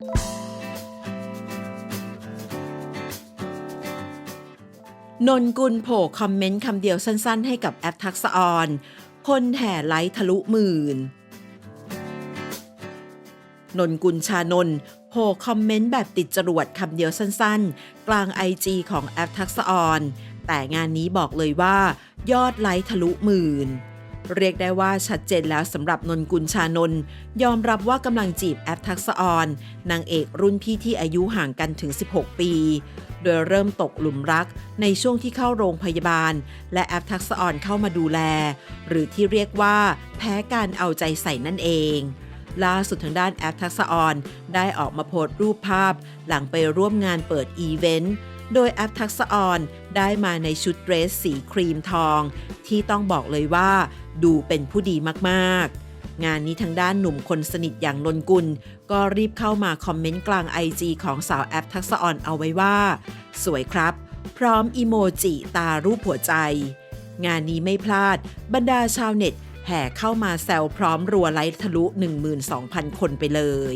นนกุลโผล่คอมเมนต์คำเดียวสั้น ๆ ให้กับแอปทักษออนคนแห่ไลค์ทะลุหมื่น นนกุลชานนท์โผล่คอมเมนต์แบบติดจรวดคำเดียวสั้น ๆ กลาง IG ของแอปทักษออนแต่งานนี้บอกเลยว่ายอดไลค์ทะลุหมื่น เรียกได้ว่าชัดเจนแล้วสำหรับนนกุลชานนท์ยอมรับว่ากำลังจีบแอปทักษะออนนางเอกรุ่นพี่ที่อายุห่างกันถึง 16 ปี โดยเริ่มตกหลุมรักในช่วงที่เข้าโรงพยาบาล และแอปทักษะออนเข้ามาดูแล หรือที่เรียกว่า แพ้การเอาใจใส่นั่นเองล่าสุดทางด้านแอปทักษะออนได้ออกมาโพสต์รูปภาพ หลังไปร่วมงานเปิดอีเวนต์ โดยแอปทักษะออนได้มาในชุดเดรสสีครีมทอง ที่ต้องบอกเลยว่าดูเป็นผู้ดีมากๆงานนี้ทางด้านหนุ่มคนสนิทอย่างนนกุล ก็รีบเข้ามาคอมเมนต์กลาง IG ของสาวแอปทักษะออนเอาไว้ว่า สวยครับ พร้อมอีโมจิตารูปหัวใจ งานนี้ไม่พลาด บรรดาชาวเน็ต แห่เข้ามาแซวพร้อมรัวไลค์ทะลุ 12,000 คนไปเลย